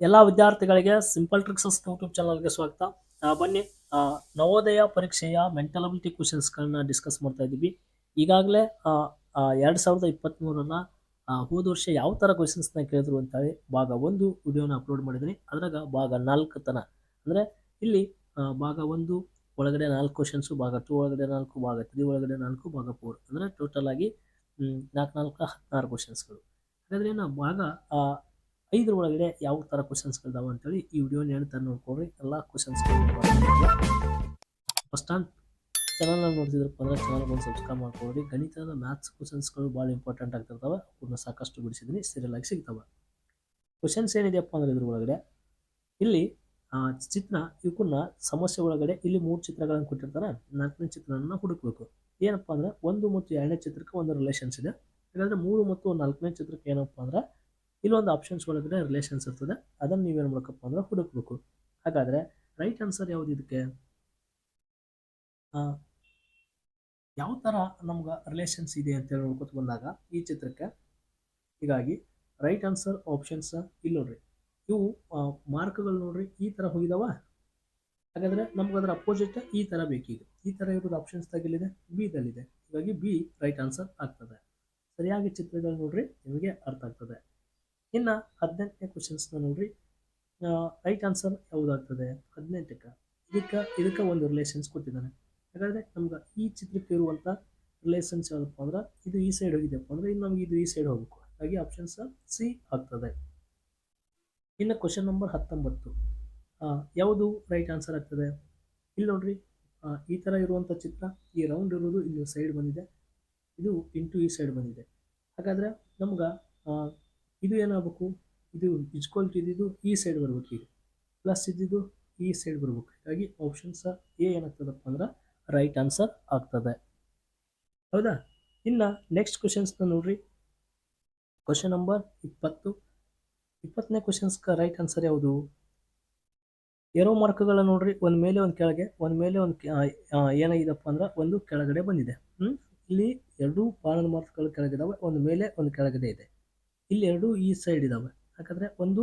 ಎಲ್ಲ ವಿದ್ಯಾರ್ಥಿಗಳಿಗೆ simple ಟ್ರಿಕ್ಸಸ್ YouTube ಚಾನಲ್ಗೆ ಸ್ವಾಗತ. ಬನ್ನಿ. ನವೋದಯ ಪರೀಕ್ಷೆಯ ಮೆಂಟಲ್ ಅಬಿಲಿಟಿ ಕ್ವಶನ್ಸ್ಗಳನ್ನ ಡಿಸ್ಕಸ್ ಮಾಡ್ತಾ ಇದ್ದೀವಿ. ಈಗಾಗಲೇ ಎರಡು ಸಾವಿರದ ಇಪ್ಪತ್ತ್ಮೂರನ್ನು ಹೋದ ವರ್ಷ ಯಾವ ಥರ ಕ್ವಶನ್ಸ್ನ ಕೇಳಿದ್ರು ಅಂತೇಳಿ ಭಾಗ ಒಂದು ವಿಡಿಯೋನ ಅಪ್ಲೋಡ್ ಮಾಡಿದ್ದೀನಿ. ಅದ್ರಾಗ ಭಾಗ ನಾಲ್ಕು ತನ, ಅಂದರೆ ಇಲ್ಲಿ ಭಾಗ ಒಂದು, ಒಳಗಡೆ ನಾಲ್ಕು ಕ್ವಶನ್ಸು ಭಾಗ ಟೂ ಒಳಗಡೆ ನಾಲ್ಕು, ಭಾಗ ತ್ರೀ ಒಳಗಡೆ ನಾಲ್ಕು, ಭಾಗ ಫೋರ್ ಅಂದರೆ ಟೋಟಲ್ ಆಗಿ ನಾಲ್ಕು ನಾಲ್ಕು ಹದಿನಾರು ಕ್ವಶನ್ಸ್ಗಳು ಹಾಗಾದ್ರೆ ನಾವು ಭಾಗ ಐದರ ಒಳಗಡೆ ಯಾವ ಥರ ಕ್ವಶನ್ಸ್ಗಳಿದಾವೆ ಅಂತೇಳಿ ಈ ವಿಡಿಯೋನ ಹೇಳ್ತಾರೆ ನೋಡ್ಕೊಳ್ರಿ. ಎಲ್ಲ ಕ್ವಶನ್ಸ್ಗಳು ಫಸ್ಟ್ ಆನ್ ಚಾನಲ್ನ ನೋಡ್ತಿದ್ರಪ್ಪ ಅಂದರೆ ಚಾನಲ್ ಒಂದು ಸಬ್ಸ್ಕ್ರೈಬ್ ಮಾಡ್ಕೊಳ್ರಿ. ಗಣಿತದ ಮ್ಯಾಥ್ಸ್ ಕ್ವಶನ್ಸ್ಗಳು ಭಾಳ ಇಂಪಾರ್ಟೆಂಟ್ ಆಗ್ತಿರ್ತಾವೆ. ಅವನ್ನ ಸಾಕಷ್ಟು ಬಿಡಿಸಿದ್ದೀನಿ ಸೀರಿಯಲ್ ಆಗಿ ಸಿಗ್ತವೆ. ಕ್ವಶನ್ಸ್ ಏನಿದೆಯಪ್ಪ ಅಂದ್ರೆ ಇದ್ರ ಒಳಗಡೆ ಇಲ್ಲಿ ಚಿತ್ರ ಇವಕ್ಕನ್ನ ಸಮಸ್ಯೆ ಒಳಗಡೆ ಇಲ್ಲಿ ಮೂರು ಚಿತ್ರಗಳನ್ನು ಕೊಟ್ಟಿರ್ತಾರೆ. ನಾಲ್ಕನೇ ಚಿತ್ರನ ಹುಡುಕ್ಬೇಕು. ಏನಪ್ಪ ಅಂದರೆ ಒಂದು ಮತ್ತು ಎರಡನೇ ಚಿತ್ರಕ್ಕೆ ಒಂದು ರಿಲೇಷನ್ಸ್ ಇದೆ. ಹಾಗಾದ್ರೆ ಮೂರು ಮತ್ತು ನಾಲ್ಕನೇ ಚಿತ್ರಕ್ಕೆ ಏನಪ್ಪ ಅಂದ್ರೆ ಇಲ್ಲೊಂದು ಆಪ್ಷನ್ಸ್ ಒಳಗಡೆ ರಿಲೇಷನ್ಸ್ ಇರ್ತದೆ. ಅದನ್ನು ನೀವೇನು ಮಾಡ್ಬೇಕಪ್ಪ ಅಂದ್ರೆ ಹುಡುಕ್ಬೇಕು. ಹಾಗಾದ್ರೆ ರೈಟ್ ಆನ್ಸರ್ ಯಾವ್ದು ಇದಕ್ಕೆ? ಯಾವ ಥರ ನಮ್ಗೆ ರಿಲೇಷನ್ಸ್ ಇದೆ ಅಂತ ಹೇಳಿ ನೋಡ್ಕೊತ ಬಂದಾಗ ಈ ಚಿತ್ರಕ್ಕೆ ಹೀಗಾಗಿ ರೈಟ್ ಆನ್ಸರ್ ಆಪ್ಷನ್ಸ್ ಇಲ್ಲ ನೋಡ್ರಿ. ಇವು ಮಾರ್ಕ್ಗಳು ನೋಡ್ರಿ ಈ ಥರ ಹೋಗಿದಾವ. ಹಾಗಾದ್ರೆ ನಮ್ಗೆ ಅದರ ಅಪೋಸಿಟ್ ಈ ಥರ ಬೇಕೀಗ. ಈ ಥರ ಇರೋದು ಆಪ್ಷನ್ಸ್ ತಗಿಲಿದೆ ಬಿ ದಲ್ಲಿದೆ. ಹೀಗಾಗಿ ಬಿ ರೈಟ್ ಆನ್ಸರ್ ಆಗ್ತದೆ. ಸರಿಯಾಗಿ ಚಿತ್ರಗಳು ನೋಡ್ರಿ ನಿಮಗೆ ಅರ್ಥ ಆಗ್ತದೆ. ಇನ್ನು ಹದಿನೆಂಟನೇ ಕ್ವಶನ್ಸ್ನ ನೋಡ್ರಿ. ರೈಟ್ ಆನ್ಸರ್ ಯಾವುದಾಗ್ತದೆ? ಹದಿನೆಂಟಕ್ಕೆ. ಇದಕ್ಕೆ ಇದಕ್ಕೆ ಒಂದು ರಿಲೇಷನ್ಸ್ ಕೊಟ್ಟಿದ್ದಾನೆ. ಹಾಗಾದರೆ ನಮ್ಗೆ ಈ ಚಿತ್ರಕ್ಕೆ ಇರುವಂಥ ರಿಲೇಷನ್ಸ್ ಯಾವುದಪ್ಪ ಅಂದ್ರೆ, ಇದು ಈ ಸೈಡ್ ಹೋಗಿದೆಯಪ್ಪ ಅಂದ್ರೆ, ಇನ್ನು ನಮ್ಗೆ ಇದು ಈ ಸೈಡ್ ಹೋಗ್ಬೇಕು. ಹಾಗಾಗಿ ಆಪ್ಷನ್ಸ್ ಸಿ ಆಗ್ತದೆ. ಇನ್ನು ಕ್ವಶನ್ ನಂಬರ್ ಹತ್ತೊಂಬತ್ತು. ಯಾವುದು ರೈಟ್ ಆನ್ಸರ್ ಆಗ್ತದೆ? ಇಲ್ಲಿ ನೋಡ್ರಿ. ಈ ಥರ ಇರುವಂಥ ಚಿತ್ರ, ಈ ರೌಂಡ್ ಇರೋದು ಇಲ್ಲಿ ಸೈಡ್ ಬಂದಿದೆ. ಇದು ಇಂಟು ಈ ಸೈಡ್ ಬಂದಿದೆ. ಹಾಗಾದ್ರೆ ನಮ್ಗೆ ಇದು ಏನಾಗಬೇಕು? ಇದು ಇಜ್ಕೊಲ್ ಇದ್ದಿದ್ದು ಈ ಸೈಡ್ ಬರಬೇಕು ಈಗ ಪ್ಲಸ್ ಇದ್ದಿದ್ದು ಈ ಸೈಡ್ ಬರಬೇಕು. ಹೀಗಾಗಿ ಆಪ್ಷನ್ಸ್ ಎ ಏನಾಗ್ತದಪ್ಪ ಅಂದ್ರೆ ರೈಟ್ ಆನ್ಸರ್ ಆಗ್ತದೆ. ಹೌದಾ? ಇನ್ನು ನೆಕ್ಸ್ಟ್ ಕ್ವಶನ್ಸ್ನ ನೋಡ್ರಿ. ಕ್ವಶನ್ ನಂಬರ್ ಇಪ್ಪತ್ತು. ಇಪ್ಪತ್ತನೇ ಕ್ವಶನ್ಸ್ಗೆ ರೈಟ್ ಆನ್ಸರ್ ಯಾವುದು? ಎರೋ ಮಾರ್ಕ್ಗಳ ನೋಡ್ರಿ. ಒಂದು ಮೇಲೆ, ಒಂದು ಕೆಳಗೆ. ಒಂದು ಮೇಲೆ, ಒಂದು ಏನಾಗಿದೆಪ್ಪ ಅಂದ್ರೆ ಒಂದು ಕೆಳಗಡೆ ಬಂದಿದೆ. ಇಲ್ಲಿ ಎರಡು ಬಾಣದ ಮಾರ್ಕ್ಗಳು ಕೆಳಗಿದಾವೆ. ಒಂದು ಮೇಲೆ, ಒಂದು ಕೆಳಗಡೆ ಇದೆ. ಇಲ್ಲಿ ಎರಡು ಈ ಸೈಡ್ ಇದಾವೆ. ಯಾಕಂದರೆ ಒಂದು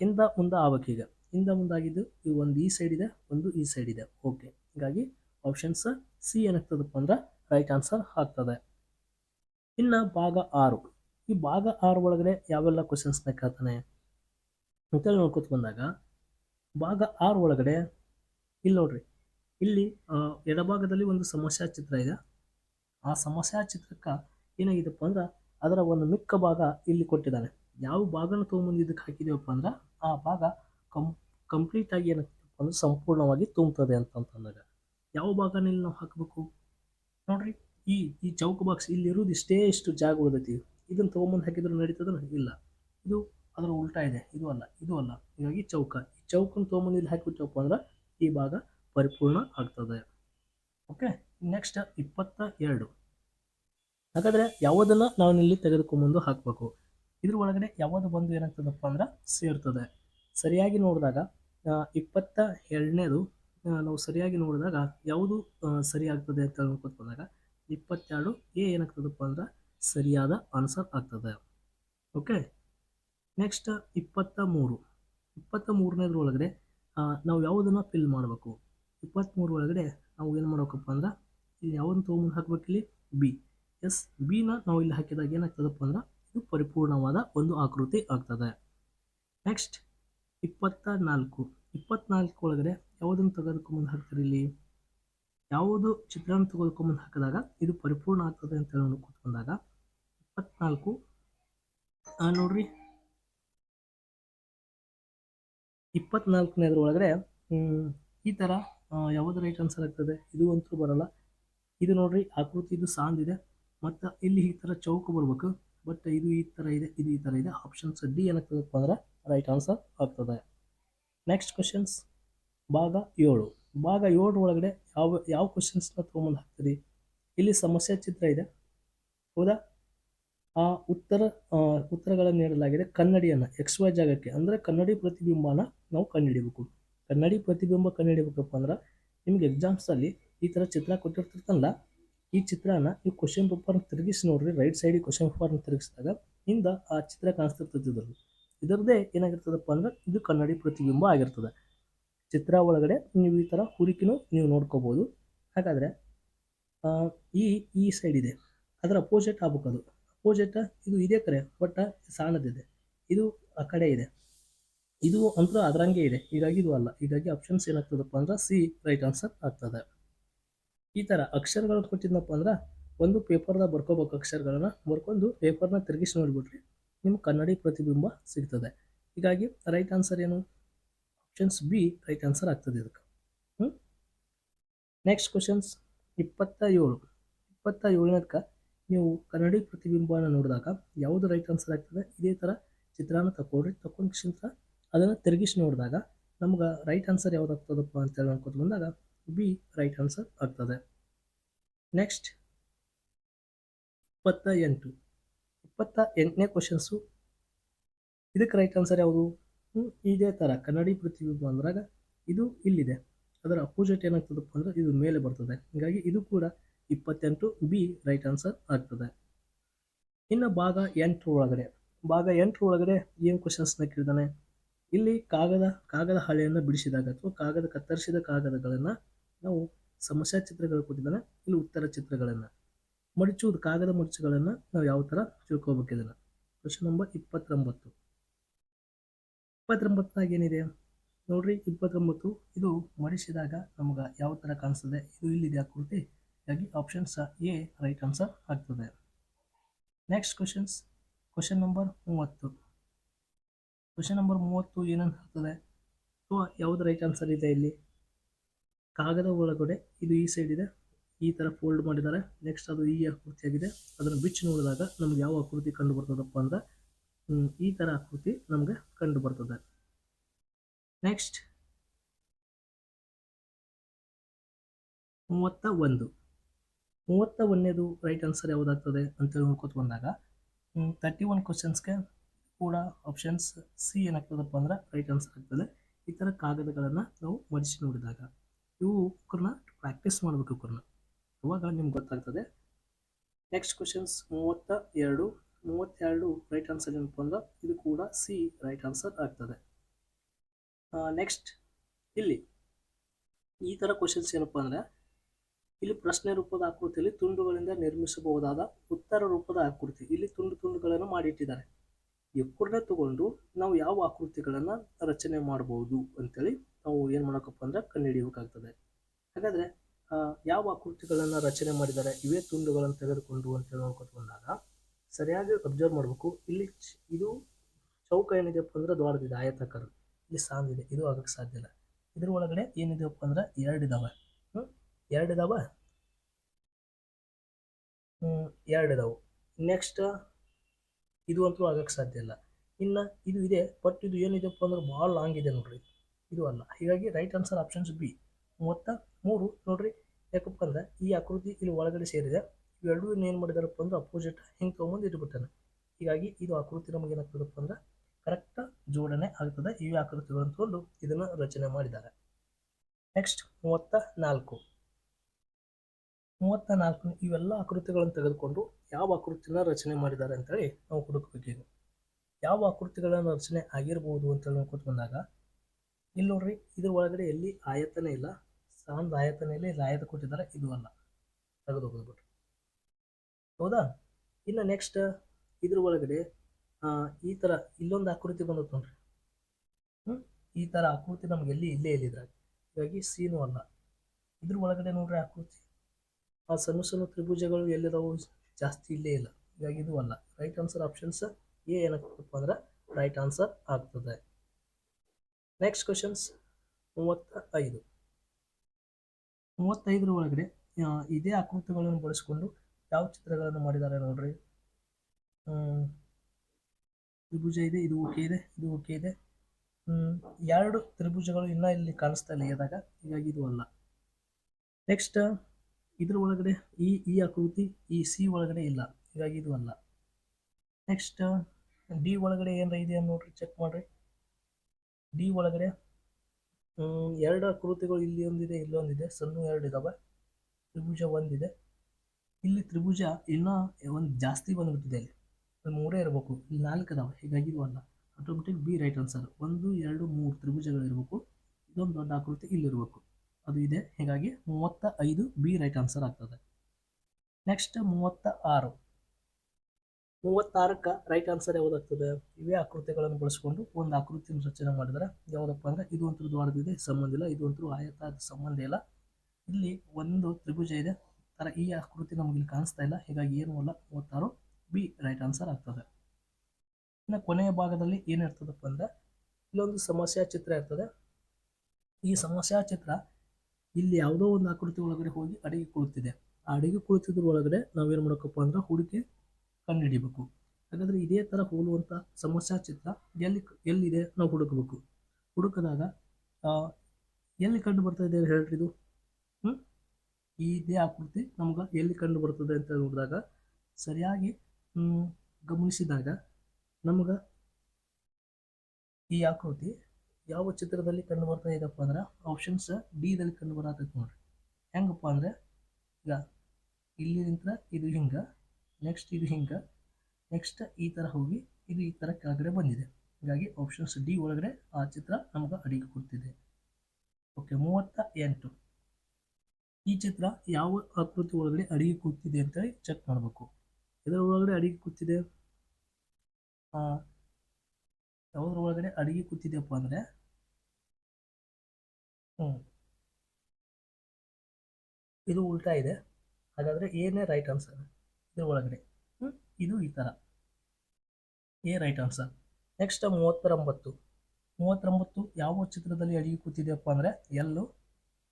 ಹಿಂದ ಮುಂದೆ ಆಗ್ಬೇಕೀಗ ಹಿಂದ ಮುಂದಾಗಿದ್ದು ಈ ಒಂದು ಈ ಸೈಡ್ ಇದೆ, ಒಂದು ಈ ಸೈಡ್ ಇದೆ. ಓಕೆ ಹೀಗಾಗಿ ಆಪ್ಷನ್ಸ್ ಸಿ ಏನಾಗ್ತದಪ್ಪ ಅಂದ್ರೆ ರೈಟ್ ಆನ್ಸರ್ ಆಗ್ತದೆ. ಇನ್ನು ಭಾಗ ಆರು. ಈ ಭಾಗ ಆರು ಒಳಗಡೆ ಯಾವೆಲ್ಲ ಕ್ವಶನ್ಸ್ನ ಕೇಳ್ತಾನೆ? ಅಂತೇಳಿ ನೋಡ್ಕೊತ ಬಂದಾಗ, ಭಾಗ ಆರು ಒಳಗಡೆ ಇಲ್ಲಿ ನೋಡ್ರಿ. ಇಲ್ಲಿ ಎಡಭಾಗದಲ್ಲಿ ಒಂದು ಸಮಸ್ಯಾ ಚಿತ್ರ ಇದೆ. ಆ ಸಮಸ್ಯಾ ಚಿತ್ರಕ್ಕೆ ಏನಾಗಿದೆಪ್ಪ ಅಂದ್ರೆ ಅದರ ಒಂದು ಮಿಕ್ಕ ಭಾಗ ಇಲ್ಲಿ ಕೊಟ್ಟಿದ್ದಾನೆ. ಯಾವ ಭಾಗನ ತೊಗೊಂಬಂದು ಇದಕ್ಕೆ ಹಾಕಿದೀವಪ್ಪ ಅಂದ್ರೆ ಆ ಭಾಗ ಕಂ ಕಂಪ್ಲೀಟ್ ಆಗಿ ಏನಾಗ್ತದಪ್ಪ ಅಂದ್ರೆ ಸಂಪೂರ್ಣವಾಗಿ ತುಂಬುತ್ತದೆ ಅಂತಂತಂದಾಗ ಯಾವ ಭಾಗನ ಇಲ್ಲಿ ನಾವು ಹಾಕಬೇಕು? ನೋಡ್ರಿ, ಈ ಈ ಚೌಕ ಬಾಕ್ಸ್ ಇಲ್ಲಿ ಇರೋದು ಇಷ್ಟೇ ಇಷ್ಟು ಜಾಗ ಉಳಿದೈತಿ. ಇದನ್ನ ತೊಗೊಂಬಂದು ಹಾಕಿದ್ರೆ ನಡೀತದ ಇಲ್ಲ. ಇದು ಅದರ ಉಲ್ಟಾ ಇದೆ. ಇದು ಅಲ್ಲ ಇದು ಅಲ್ಲ. ಹೀಗಾಗಿ ಚೌಕ. ಈ ಚೌಕನ ತೊಗೊಂಬಂದು ಇಲ್ಲಿ ಹಾಕಿಬಿಟ್ಟವಪ್ಪ ಅಂದ್ರೆ ಈ ಭಾಗ ಪರಿಪೂರ್ಣ ಆಗ್ತದೆ. ಓಕೆ ನೆಕ್ಸ್ಟ್ ಇಪ್ಪತ್ತ ಎರಡು. ಹಾಗಾದ್ರೆ ಯಾವುದನ್ನು ನಾವು ಇಲ್ಲಿ ತೆಗೆದುಕೊಂಬಂದು ಹಾಕಬೇಕು. ಇದ್ರ ಒಳಗಡೆ ಯಾವುದು ಬಂದು ಏನಾಗ್ತದಪ್ಪ ಅಂದ್ರೆ ಸೇರ್ತದೆ. ಸರಿಯಾಗಿ ನೋಡಿದಾಗ ಇಪ್ಪತ್ತ ಎರಡನೇದು ನಾವು ಸರಿಯಾಗಿ ನೋಡಿದಾಗ ಯಾವುದು ಸರಿಯಾಗ್ತದೆ ಅಂತ ಬಂದಾಗ ಇಪ್ಪತ್ತೆರಡು ಎ ಏನಾಗ್ತದಪ್ಪ ಅಂದ್ರೆ ಸರಿಯಾದ ಆನ್ಸರ್ ಆಗ್ತದೆ. ಓಕೆ ನೆಕ್ಸ್ಟ್ ಇಪ್ಪತ್ತ ಮೂರು. ಇಪ್ಪತ್ತ ಮೂರನೇದ್ರ ಒಳಗಡೆ ನಾವು ಯಾವುದನ್ನು ಫಿಲ್ ಮಾಡಬೇಕು. ಇಪ್ಪತ್ತ್ಮೂರು ಒಳಗಡೆ ನಾವು ಏನು ಮಾಡ್ಬೇಕಪ್ಪ ಅಂದ್ರೆ ಇಲ್ಲಿ ಯಾವುದನ್ನು ತೊಗೊಂಬಂದು ಹಾಕ್ಬೇಕಿಲ್ಲಿ? ಬಿ ಎಸ್ ಬಿನ ನಾವು ಇಲ್ಲಿ ಹಾಕಿದಾಗ ಏನಾಗ್ತದಪ್ಪ ಅಂದ್ರೆ ಇದು ಪರಿಪೂರ್ಣವಾದ ಒಂದು ಆಕೃತಿ ಆಗ್ತದೆ. ನೆಕ್ಸ್ಟ್ ಇಪ್ಪತ್ತ ನಾಲ್ಕು ಇಪ್ಪತ್ನಾಲ್ಕು ಒಳಗಡೆ ಯಾವುದನ್ನು ತೆಗೆದುಕೊಂಬಂದು ಹಾಕ್ತಾರೆ ಇಲ್ಲಿ? ಯಾವುದು ಚಿತ್ರನ ತೆಗೆದುಕೊಂಬಂದು ಹಾಕಿದಾಗ ಇದು ಪರಿಪೂರ್ಣ ಆಗ್ತದೆ ಅಂತ ಹೇಳಿ ಕೂತ್ಕೊಂಡಾಗ ಇಪ್ಪತ್ನಾಲ್ಕು ನೋಡ್ರಿ. ಇಪ್ಪತ್ನಾಲ್ಕನೇದ್ರ ಒಳಗಡೆ ಈ ಥರ ಯಾವುದು ರೈಟ್ ಆನ್ಸರ್ ಆಗ್ತದೆ? ಇದು ಅಂತೂ ಬರಲ್ಲ. ಇದು ನೋಡ್ರಿ, ಆಕೃತಿ ಇದು ಸಾಂದಿದೆ. ಮತ್ತು ಇಲ್ಲಿ ಈ ಥರ ಚೌಕ ಬರ್ಬೇಕು. ಬಟ್ ಇದು ಈ ಥರ ಇದೆ, ಇದು ಈ ಥರ ಇದೆ. ಆಪ್ಷನ್ಸ್ ಡಿ ಏನಾಗ್ತದಪ್ಪ ಅಂದ್ರೆ ರೈಟ್ ಆನ್ಸರ್ ಆಗ್ತದೆ. ನೆಕ್ಸ್ಟ್ ಕ್ವಶನ್ಸ್ ಭಾಗ ಏಳು. ಭಾಗ ಏಳು ಒಳಗಡೆ ಯಾವ ಯಾವ ಕ್ವಶನ್ಸ್ನ ತೊಗೊಂಬಂದು ಹಾಕ್ತೀರಿ? ಇಲ್ಲಿ ಸಮಸ್ಯೆ ಚಿತ್ರ ಇದೆ. ಹೌದಾ? ಆ ಉತ್ತರ ಉತ್ತರಗಳನ್ನು ನೀಡಲಾಗಿದೆ. ಕನ್ನಡಿಯನ್ನು ಎಕ್ಸ್ ವೈ ಜಾಗಕ್ಕೆ. ಅಂದರೆ ಕನ್ನಡಿ ಪ್ರತಿಬಿಂಬನ ನಾವು ಕಂಡುಹಿಡಿಬೇಕು. ಕನ್ನಡಿ ಪ್ರತಿಬಿಂಬ ಕಂಡುಹಿಡಿಬೇಕಪ್ಪ ಅಂದ್ರೆ ನಿಮ್ಗೆ ಎಕ್ಸಾಮ್ಸಲ್ಲಿ ಈ ಥರ ಚಿತ್ರ ಕೊಟ್ಟಿರ್ತಿರ್ತಲ್ಲ ಈ ಚಿತ್ರನ ಈ ಕ್ವಶನ್ ಪೇಪರ್ ತಿರುಗಿಸಿ ನೋಡ್ರಿ ರೈಟ್ ಸೈಡಿಗೆ ಕ್ವಶನ್ ಪೇಪರ್ನ ತಿರುಗಿಸಿದಾಗ ಹಿಂದ ಆ ಚಿತ್ರ ಕಾಣಿಸ್ತಿರ್ತದೆ ಇದರಲ್ಲಿ ಇದರದ್ದೇ ಏನಾಗಿರ್ತದಪ್ಪ ಅಂದ್ರೆ ಇದು ಕನ್ನಡಿ ಪ್ರತಿಬಿಂಬ ಆಗಿರ್ತದೆ. ಚಿತ್ರ ಒಳಗಡೆ ನೀವು ಈ ಥರ ಹುರಿಕಿನೂ ನೀವು ನೋಡ್ಕೋಬೋದು. ಹಾಗಾದ್ರೆ ಈ ಈ ಸೈಡ್ ಇದೆ. ಅದರ ಅಪೋಸಿಟ್ ಆಗ್ಬೇಕು ಅದು. ಅಪೋಸಿಟ್ ಇದು ಇದೇ ಕರೆ ಬಟ್ ಸಣ್ಣದಿದೆ ಇದು ಆ ಕಡೆ ಇದೆ. ಇದು ಅಂತೂ ಅದರಂಗೆ ಇದೆ. ಹೀಗಾಗಿ ಇದು ಅಲ್ಲ. ಹೀಗಾಗಿ ಆಪ್ಷನ್ಸ್ ಏನಾಗ್ತದಪ್ಪ ಅಂದ್ರೆ ಸಿ ರೈಟ್ ಆನ್ಸರ್ ಆಗ್ತದೆ. ಈ ಥರ ಅಕ್ಷರಗಳು ಕೊಟ್ಟಿದ್ನಪ್ಪ ಅಂದ್ರೆ ಒಂದು ಪೇಪರ್ದಾಗ ಬರ್ಕೋಬೇಕು ಅಕ್ಷರಗಳನ್ನ ಬರ್ಕೊಂಡು ಪೇಪರ್ನ ತಿರುಗಿಸಿ ನೋಡಿಬಿಟ್ರಿ ನಿಮ್ಗೆ ಕನ್ನಡಿ ಪ್ರತಿಬಿಂಬ ಸಿಗ್ತದೆ. ಹೀಗಾಗಿ ರೈಟ್ ಆನ್ಸರ್ ಏನು? ಆಪ್ಷನ್ಸ್ ಬಿ ರೈಟ್ ಆನ್ಸರ್ ಆಗ್ತದೆ ಇದಕ್ಕೆ. ನೆಕ್ಸ್ಟ್ ಕ್ವಶನ್ಸ್ ಇಪ್ಪತ್ತ ಏಳು ಇಪ್ಪತ್ತ ಏಳನೇದಕ್ಕೆ ನೀವು ಕನ್ನಡಿ ಪ್ರತಿಬಿಂಬನ ನೋಡಿದಾಗ ಯಾವುದು ರೈಟ್ ಆನ್ಸರ್ ಆಗ್ತದೆ? ಇದೇ ಥರ ಚಿತ್ರಾನ ತಗೊಳ್ರಿ ತಗೊಂಡು ಅದನ್ನು ತಿರುಗಿಸಿ ನೋಡಿದಾಗ ನಮ್ಗೆ ರೈಟ್ ಆನ್ಸರ್ ಯಾವುದಾಗ್ತದಪ್ಪ ಅಂತೇಳಿ ಅನ್ಕೋತ ಬಂದಾಗ ಬಿ ರೈಟ್ ಆನ್ಸರ್ ಆಗ್ತದೆ. ನೆಕ್ಸ್ಟ್ ಇಪ್ಪತ್ತ ಎಂಟು ಇಪ್ಪತ್ತ ಎಂಟನೇ ಕ್ವಶನ್ಸು ಇದಕ್ಕೆ ರೈಟ್ ಆನ್ಸರ್ ಯಾವುದು? ಇದೇ ಥರ ಕನ್ನಡಿ ಪ್ರತಿಬಿಂಬ ಅಂದ್ರಾಗ ಇದು ಇಲ್ಲಿದೆ. ಅದರ ಅಪೋಸಿಟ್ ಏನಾಗ್ತದಪ್ಪ ಅಂದ್ರೆ ಇದು ಮೇಲೆ ಬರ್ತದೆ. ಹೀಗಾಗಿ ಇದು ಕೂಡ ಇಪ್ಪತ್ತೆಂಟು ಬಿ ರೈಟ್ ಆನ್ಸರ್ ಆಗ್ತದೆ. ಇನ್ನು ಭಾಗ ಎಂಟರ ಒಳಗಡೆ. ಭಾಗ ಎಂಟರ ಒಳಗಡೆ ಏನು ಕ್ವಶನ್ಸ್ನ ಕೇಳಿದಾನೆ? ಇಲ್ಲಿ ಕಾಗದ ಕಾಗದ ಹಾಳೆಯನ್ನು ಬಿಡಿಸಿದಾಗ ಅಥವಾ ಕಾಗದ ಕತ್ತರಿಸಿದ ಕಾಗದಗಳನ್ನು ನಾವು ಸಮಸ್ಯಾ ಚಿತ್ರಗಳು ಕೊಟ್ಟಿದ್ದಾನೆ ಇಲ್ಲಿ ಉತ್ತರ ಚಿತ್ರಗಳನ್ನು. ಮಡಿಚುವುದು ಕಾಗದ ಮಡಿಚುಗಳನ್ನು ನಾವು ಯಾವ ಥರ ತಿಳ್ಕೊಬೇಕು ಇದನ್ನು ಕ್ವಶನ್ ನಂಬರ್ ಇಪ್ಪತ್ತೊಂಬತ್ತು. ಇಪ್ಪತ್ತೊಂಬತ್ತನಾಗ ಏನಿದೆ? ನೋಡ್ರಿ, ಇಪ್ಪತ್ತೊಂಬತ್ತು, ಇದು ಮಡಿಸಿದಾಗ ನಮಗೆ ಯಾವ ಥರ ಕಾಣಿಸ್ತದೆ? ಇದು ಇಲ್ಲಿದೆ ಆಕೃತಿ. ಹಾಗಾಗಿ ಆಪ್ಷನ್ಸ್ ಎ ರೈಟ್ ಆನ್ಸರ್ ಆಗ್ತದೆ. ನೆಕ್ಸ್ಟ್ ಕ್ವಶನ್ಸ್ ಕ್ವಶನ್ ನಂಬರ್ ಮೂವತ್ತು. ಕ್ವಶನ್ ನಂಬರ್ ಮೂವತ್ತು ಏನಂತ ಹಾಕ್ತದೆ ಅಥವಾ ಯಾವ್ದು ರೈಟ್ ಆನ್ಸರ್ ಇದೆ ಇಲ್ಲಿ? ಕಾಗದ ಒಳಗಡೆ ಇದು ಈ ಸೈಡ್ ಇದೆ. ಈ ಥರ ಫೋಲ್ಡ್ ಮಾಡಿದ್ದಾರೆ. ನೆಕ್ಸ್ಟ್ ಅದು ಈ ಆಕೃತಿ ಆಗಿದೆ. ಅದನ್ನು ಬಿಚ್ಚಿ ನೋಡಿದಾಗ ನಮ್ಗೆ ಯಾವ ಆಕೃತಿ ಕಂಡು ಬರ್ತದಪ್ಪ ಅಂದ್ರೆ ಈ ಥರ ಆಕೃತಿ ನಮಗೆ ಕಂಡು ಬರ್ತದೆ. ನೆಕ್ಸ್ಟ್ ಮೂವತ್ತ ಒಂದು ಮೂವತ್ತ ಒಂದನೇದು ರೈಟ್ ಆನ್ಸರ್ ಯಾವುದಾಗ್ತದೆ ಅಂತೇಳಿ ನೋಡ್ಕೊತ ಬಂದಾಗ ತರ್ಟಿ ಒನ್ ಕ್ವಶನ್ಸ್ಗೆ ಕೂಡ ಆಪ್ಷನ್ಸ್ ಸಿ ಏನಾಗ್ತದಪ್ಪ ಅಂದ್ರೆ ರೈಟ್ ಆನ್ಸರ್ ಆಗ್ತದೆ. ಈ ಥರ ಕಾಗದಗಳನ್ನು ನಾವು ಮಡಿಸಿ ನೋಡಿದಾಗ. ಇವು ಕುಕ್ಕರ್ನ ಪ್ರಾಕ್ಟೀಸ್ ಮಾಡಬೇಕು ಕುಕ್ಕರ್ನ ಅವಾಗ ನಿಮ್ಗೆ ಗೊತ್ತಾಗ್ತದೆ? ನೆಕ್ಸ್ಟ್ ಕ್ವಶನ್ಸ್ ಮೂವತ್ತ ಎರಡು ಮೂವತ್ತೆರಡು ರೈಟ್ ಆನ್ಸರ್ ಏನಪ್ಪ ಅಂದ್ರೆ ಇದು ಕೂಡ ಸಿ ರೈಟ್ ಆನ್ಸರ್ ಆಗ್ತದೆ. ನೆಕ್ಸ್ಟ್ ಇಲ್ಲಿ. ಈ ಥರ ಕ್ವಶನ್ಸ್ ಏನಪ್ಪ ಅಂದರೆ, ಇಲ್ಲಿ ಪ್ರಶ್ನೆ ರೂಪದ ಆಕೃತಿಯಲ್ಲಿ ತುಂಡುಗಳಿಂದ ನಿರ್ಮಿಸಬಹುದಾದ ಉತ್ತರ ರೂಪದ ಆಕೃತಿ. ಇಲ್ಲಿ ತುಂಡು ತುಂಡುಗಳನ್ನು ಮಾಡಿಟ್ಟಿದ್ದಾರೆ. ಇವ್ರನ್ನೇ ತಗೊಂಡು ನಾವು ಯಾವ ಆಕೃತಿಗಳನ್ನು ರಚನೆ ಮಾಡಬಹುದು ಅಂತೇಳಿ ನಾವು ಏನು ಮಾಡೋಕಪ್ಪ ಅಂದ್ರೆ ಕಂಡುಹಿಡಿಯಬೇಕಾಗ್ತದೆ ಹಾಗಾದರೆ ಯಾವ ಆಕೃತಿಗಳನ್ನು ರಚನೆ ಮಾಡಿದ್ದಾರೆ ಇವೇ ತುಂಡುಗಳನ್ನು ತೆಗೆದುಕೊಂಡು ಅಂತೇಳಿ ನೋಡ್ಕೊತ ಬಂದಾಗ, ಸರಿಯಾಗಿ ಅಬ್ಸರ್ವ್ ಮಾಡಬೇಕು. ಇಲ್ಲಿ ಇದು ಚೌಕ ಏನಿದೆಯಪ್ಪ ಅಂದ್ರೆ ದೊಡ್ಡದಿದೆ ಆಯತಾಕಾರ. ಇಲ್ಲಿ ಸಾಂದಿದೆ ಇದು ಆಗೋಕ್ಕೆ ಸಾಧ್ಯ ಇಲ್ಲ. ಇದ್ರ ಒಳಗಡೆ ಏನಿದೆಯಪ್ಪ ಅಂದ್ರೆ ಎರಡು ಇದಾವೆ. ಹ್ಞೂ ಎರಡು ಇದಾವೆ? ಹ್ಞೂ ಇದಾವೆ. ನೆಕ್ಸ್ಟ್ ಇದು ಅಂತೂ ಆಗೋಕ್ಕೆ ಸಾಧ್ಯ ಇಲ್ಲ. ಇನ್ನು ಇದು ಇದೆ ಬಟ್ ಇದು ಏನಿದೆಯಪ್ಪ ಅಂದ್ರೆ ಭಾಳ ಲಾಂಗ್ ಇದೆ ನೋಡ್ರಿ. ಇದು ಅಲ್ಲ. ಹೀಗಾಗಿ ರೈಟ್ ಆನ್ಸರ್ ಆಪ್ಷನ್ಸ್ ಬಿ ಮೂವತ್ತ ಮೂರು, ನೋಡ್ರಿ ಯಾಕಪ್ಪ ಅಂದ್ರೆ ಈ ಆಕೃತಿ ಇಲ್ಲಿ ಒಳಗಡೆ ಸೇರಿದೆ. ಇವೆರಡೂ ಏನು ಮಾಡಿದಾರಪ್ಪ ಅಂದ್ರೆ ಅಪೋಸಿಟ್ ಹಿಂಗೆ ತೊಗೊಂಬಂದು ಇಟ್ಬಿಟ್ಟಾನೆ. ಹೀಗಾಗಿ ಇದು ಆಕೃತಿ ನಮಗೆ ಏನಾಗ್ತದಪ್ಪ ಅಂದ್ರೆ ಕರೆಕ್ಟ್ ಜೋಡಣೆ ಆಗ್ತದೆ. ಈ ಆಕೃತಿಗಳನ್ನು ತಗೊಂಡು ಇದನ್ನು ರಚನೆ ಮಾಡಿದ್ದಾರೆ. ನೆಕ್ಸ್ಟ್ ಮೂವತ್ತ ನಾಲ್ಕು. ಮೂವತ್ತ ನಾಲ್ಕು, ಇವೆಲ್ಲ ಆಕೃತಿಗಳನ್ನು ತೆಗೆದುಕೊಂಡು ಯಾವ ಆಕೃತಿನ ರಚನೆ ಮಾಡಿದ್ದಾರೆ ಅಂತೇಳಿ ನಾವು ಹುಡುಕಬೇಕು ಯಾವ ಆಕೃತಿಗಳನ್ನು ರಚನೆ ಆಗಿರ್ಬೋದು ಅಂತೇಳಿ ನೋಡ್ಕೊತ ಬಂದಾಗ ಇಲ್ಲಿ ನೋಡ್ರಿ, ಇದ್ರ ಒಳಗಡೆ ಎಲ್ಲಿ ಆಯತ್ತನೇ ಇಲ್ಲ, ಸಾಂದ್ ಆಯತ್ತನೇ ಇಲ್ಲ ಇಲ್ಲಿ ಆಯತ ಕೊಟ್ಟಿದ್ದಾರೆ, ಇದು ಅಲ್ಲ. ತೆಗೆದು ಹೋಗ್ಬಿಟ್ರಿ ಹೌದಾ? ಇನ್ನು ನೆಕ್ಸ್ಟ್ ಇದ್ರ ಒಳಗಡೆ ಈ ಥರ ಇಲ್ಲೊಂದು ಆಕೃತಿ ಬಂದದ್ದು ನೋಡ್ರಿ. ಹ್ಞೂ ಈ ಥರ ಆಕೃತಿ ನಮ್ಗೆ ಎಲ್ಲಿ, ಇಲ್ಲೇ ಇದ್ರಾಗ ಹೀಗಾಗಿ ಸೀನು ಅಲ್ಲ. ಇದ್ರ ಒಳಗಡೆ ನೋಡ್ರಿ ಆಕೃತಿ. ಆ ಸಣ್ಣ ಸಣ್ಣ ತ್ರಿಭುಜಗಳು ಎಲ್ಲಿದಾವು? ಜಾಸ್ತಿ ಇಲ್ಲೇ ಇಲ್ಲ. ಹೀಗಾಗಿ ಇದು ಅಲ್ಲ. ರೈಟ್ ಆನ್ಸರ್ ಆಪ್ಷನ್ಸ್ ಎ ಏನಾಗ್ತದಪ್ಪ ಅಂದ್ರೆ ರೈಟ್ ಆನ್ಸರ್ ಆಗ್ತದೆ. ನೆಕ್ಸ್ಟ್ ಕ್ವಶನ್ಸ್ ಮೂವತ್ತ ಐದು ಮೂವತ್ತೈದರ ಒಳಗಡೆ ಇದೇ ಆಕೃತಿಗಳನ್ನು ಬಳಸಿಕೊಂಡು ಯಾವ ಚಿತ್ರಗಳನ್ನು ಮಾಡಿದ್ದಾರೆ ನೋಡ್ರಿ. ತ್ರಿಭುಜ ಇದೆ, ಇದು ಓಕೆ ಇದೆ, ಇದು ಓಕೆ ಇದೆ. ಎರಡು ತ್ರಿಭುಜಗಳು ಇನ್ನೂ ಇಲ್ಲಿ ಕಾಣಿಸ್ತಾ ಇಲ್ಲ, ಇದ್ದಾಗ ಹೀಗಾಗಿ ಇದು ಅಲ್ಲ. ನೆಕ್ಸ್ಟ್ ಇದ್ರ ಒಳಗಡೆ ಈ ಈ ಆಕೃತಿ, ಈ ಸಿ ಒಳಗಡೆ ಇಲ್ಲ, ಹೀಗಾಗಿ ಇದು ಅಲ್ಲ. ನೆಕ್ಸ್ಟ್ ಡಿ ಒಳಗಡೆ ಏನಾರ ಇದೆಯಾ ನೋಡ್ರಿ ಚೆಕ್ ಮಾಡ್ರಿ. ಡಿ ಒಳಗಡೆ ಎರಡು ಆಕೃತಿಗಳು ಇಲ್ಲಿ ಒಂದಿದೆ ಇಲ್ಲೊಂದಿದೆ ಸಣ್ಣ ಎರಡು ಇದಾವೆ. ತ್ರಿಭುಜ ಒಂದಿದೆ. ಇಲ್ಲಿ ತ್ರಿಭುಜ ಇನ್ನೂ ಒಂದು ಜಾಸ್ತಿ ಬಂದ್ಬಿಟ್ಟಿದೆ ಇಲ್ಲಿ. ಮೂರೇ ಇರಬೇಕು. ಇಲ್ಲಿ ನಾಲ್ಕು ಇದಾವೆ. ಹೀಗಾಗಿ ಇದು ಅಲ್ಲ ಆಟೋಮೆಟಿಕ್ ಬಿ ರೈಟ್ ಆನ್ಸರ್. ಒಂದು, ಎರಡು, ಮೂರು ತ್ರಿಭುಜಗಳಿರಬೇಕು ಇದೊಂದು ದೊಡ್ಡ ಆಕೃತಿ ಇಲ್ಲಿರಬೇಕು ಅದು ಇದೆ. ಹೀಗಾಗಿ ಮೂವತ್ತ ಐದು ಬಿ ರೈಟ್ ಆನ್ಸರ್ ಆಗ್ತದೆ. ನೆಕ್ಸ್ಟ್ ಮೂವತ್ತ ಆರು. ಮೂವತ್ತಾರಕ್ಕೆ ರೈಟ್ ಆನ್ಸರ್ ಯಾವುದಾಗ್ತದೆ? ಇವೇ ಆಕೃತಿಗಳನ್ನು ಬಳಸಿಕೊಂಡು ಒಂದು ಆಕೃತಿಯನ್ನು ರಚನೆ ಮಾಡಿದರೆ ಯಾವುದಪ್ಪ ಅಂದರೆ ಇದು ಒಂಥರ ದ್ವಾರದಿದೆ ಸಂಬಂಧ ಇಲ್ಲ. ಇದು ಒಂಥರ ಆಯತ ಸಂಬಂಧ ಇಲ್ಲ. ಇಲ್ಲಿ ಒಂದು ತ್ರಿಭುಜ ಇದೆ. ಥರ ಈ ಆಕೃತಿ ನಮಗೆ ಇಲ್ಲಿ ಕಾಣಿಸ್ತಾ ಇಲ್ಲ. ಹೀಗಾಗಿ ಏನು ಅಲ್ಲ, ಮೂವತ್ತಾರು ಬಿ ರೈಟ್ ಆನ್ಸರ್ ಆಗ್ತದೆ. ಇನ್ನು ಕೊನೆಯ ಭಾಗದಲ್ಲಿ ಏನಿರ್ತದಪ್ಪ ಅಂದರೆ ಇಲ್ಲೊಂದು ಸಮಸ್ಯಾ ಚಿತ್ರ ಇರ್ತದೆ. ಈ ಸಮಸ್ಯಾ ಚಿತ್ರ ಇಲ್ಲಿ ಯಾವುದೋ ಒಂದು ಆಕೃತಿ ಒಳಗಡೆ ಹೋಗಿ ಅಡಿಗೆ ಕುಳಿತಿದೆ ಆ ಅಡಿಗೆ ಕುಳಿತಿದ್ರ ಒಳಗಡೆ ನಾವೇನು ಮಾಡಬೇಕಪ್ಪ ಅಂದ್ರೆ ಹುಡುಕಿ ಕಂಡುಹಿಡಿಬೇಕು. ಹಾಗಾದ್ರೆ ಇದೇ ಥರ ಹೋಲುವಂಥ ಸಮಸ್ಯಾ ಚಿತ್ರ ಎಲ್ಲಿ ಎಲ್ಲಿದೆ ನಾವು ಹುಡುಕಬೇಕು. ಹುಡುಕಿದಾಗ ಎಲ್ಲಿ ಕಂಡು ಬರ್ತಾ ಇದೆ ಹೇಳ್ರಿ ಇದು? ಹ್ಞೂ ಇದೇ ಆಕೃತಿ ನಮ್ಗೆ ಎಲ್ಲಿ ಕಂಡು ಬರ್ತದೆ ಅಂತ ನೋಡಿದಾಗ, ಸರಿಯಾಗಿ ಗಮನಿಸಿದಾಗ ನಮ್ಗೆ ಈ ಆಕೃತಿ ಯಾವ ಚಿತ್ರದಲ್ಲಿ ಕಂಡು ಬರ್ತಾ ಇದೆಪ್ಪ ಅಂದ್ರೆ ಆಪ್ಷನ್ಸ್ ಡಿದಲ್ಲಿ ಕಂಡು ಬರತೈತೆ ನೋಡ್ರಿ. ಹೆಂಗಪ್ಪ ಅಂದ್ರೆ, ಈಗ ಇಲ್ಲಿ ನಿಂತ ಇದು ಹಿಂಗೆ. ನೆಕ್ಸ್ಟ್ ಇದು ಹಿಂಗೆ? ನೆಕ್ಸ್ಟ್ ಈ ಥರ ಹೋಗಿ, ಇದು ಈ ಥರ ಕೆಳಗಡೆ ಬಂದಿದೆ. ಹೀಗಾಗಿ ಆಪ್ಷನ್ಸ್ ಡಿ ಒಳಗಡೆ ಆ ಚಿತ್ರ ನಮ್ಗೆ ಅಡಿಗೆ ಕೊಡ್ತಿದೆ. ಓಕೆ ಮೂವತ್ತ ಎಂಟು. ಈ ಚಿತ್ರ ಯಾವ ಆಕೃತಿ ಒಳಗಡೆ ಅಡಿಗೆ ಕೂತಿದೆ ಅಂತೇಳಿ ಚೆಕ್ ಮಾಡಬೇಕು. ಇದರ ಒಳಗಡೆ ಅಡಿಗೆ ಕೂತಿದೆ? ಯಾವುದ್ರ ಒಳಗಡೆ ಅಡಿಗೆ ಕೂತಿದೆಯಪ್ಪ ಅಂದರೆ ಹ್ಞೂ ಇದು ಉಲ್ಟಾ ಇದೆ. ಹಾಗಾದರೆ ಏನೇ ರೈಟ್ ಆನ್ಸರ್ ಇದ್ರ ಒಳಗಡೆ? ಇದು ಈ ಥರ ಎ ರೈಟ್ ಆನ್ಸರ್. ನೆಕ್ಸ್ಟ್ ಮೂವತ್ತೊಂಬತ್ತು. ಮೂವತ್ತೊಂಬತ್ತು ಯಾವ ಚಿತ್ರದಲ್ಲಿ ಅಡಿಗೆ ಕೂತಿದೆಯಪ್ಪ ಅಂದರೆ ಎಲ್ಲು.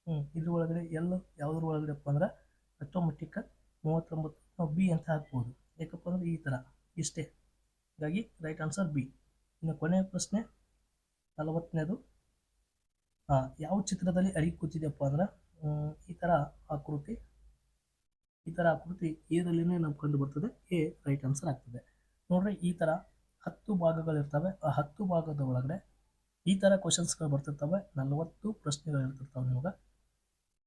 ಹ್ಞೂ ಇದ್ರ ಒಳಗಡೆ ಎಲ್ಲು ಯಾವುದ್ರ ಒಳಗಡೆಪ್ಪ ಅಂದ್ರೆ ಆಟೋಮೆಟಿಕ್ ಮೂವತ್ತೊಂಬತ್ತು. ನಾವು ಬಿ ಅಂತ ಹಾಕ್ಬೋದು. ಯಾಕಪ್ಪ ಅಂದರೆ ಈ ಥರ ಇಷ್ಟೇ. ಹೀಗಾಗಿ ರೈಟ್ ಆನ್ಸರ್ ಬಿ. ಇನ್ನು ಕೊನೆಯ ಪ್ರಶ್ನೆ ನಲವತ್ತನೇದು. ಹಾಂ ಯಾವ ಚಿತ್ರದಲ್ಲಿ ಅಡಿಗೆ ಕೂತಿದೆಯಪ್ಪ ಅಂದ್ರೆ ಈ ಥರ ಆಕೃತಿ ಈ ಥರ ಆಕೃತಿ ಎದಲ್ಲಿನೇ ನಮ್ಗೆ ಕಂಡು ಬರ್ತದೆ. ಎ ರೈಟ್ ಆನ್ಸರ್ ಆಗ್ತದೆ. ನೋಡ್ರಿ, ಈ ಥರ ಹತ್ತು ಭಾಗಗಳಿರ್ತವೆ ಆ ಹತ್ತು ಭಾಗದ ಒಳಗಡೆ ಈ ಥರ ಕ್ವಶನ್ಸ್ಗಳು ಬರ್ತಿರ್ತವೆ. ನಲವತ್ತು ಪ್ರಶ್ನೆಗಳು ಇರ್ತಿರ್ತವೆ ನಿಮ್ಗೆ.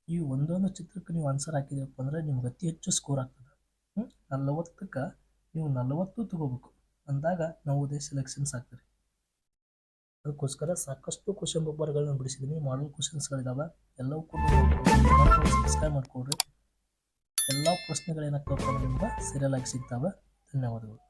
ಈ ಒಂದೊಂದು ಚಿತ್ರಕ್ಕೆ ನೀವು ಆನ್ಸರ್ ಹಾಕಿದೆಯಪ್ಪ ಅಂದರೆ ನಿಮ್ಗೆ ಅತಿ ಹೆಚ್ಚು ಸ್ಕೋರ್ ಆಗ್ತದೆ. ಹ್ಞೂ ನಲವತ್ತಕ್ಕೆ ನೀವು ನಲವತ್ತು ತಗೋಬೇಕು. ಅಂದಾಗ ನವೋದಯ ಸೆಲೆಕ್ಷನ್ಸ್ ಆಗ್ತದೆ ಅದಕ್ಕೋಸ್ಕರ ಸಾಕಷ್ಟು ಕ್ವಶನ್ ಪೇಪರ್ಗಳನ್ನ ಬಿಡಿಸಿದ್ದೀನಿ ಮಾಡಲ್ ಕ್ವಶನ್ಸ್ಗಳಿದ್ದಾವೆ ಎಲ್ಲವೂ ಕೂಡ ಸಬ್ಸ್ಕ್ರೈಬ್ ಮಾಡ್ಕೊಡ್ರಿ. ಎಲ್ಲ ಪ್ರಶ್ನೆಗಳೇನಾಗ್ತವೆ ನಿಮ್ಗೆ ಸೀರಿಯಲ್ ಆಗಿ ಸಿಗ್ತಾವೆ? ಧನ್ಯವಾದಗಳು.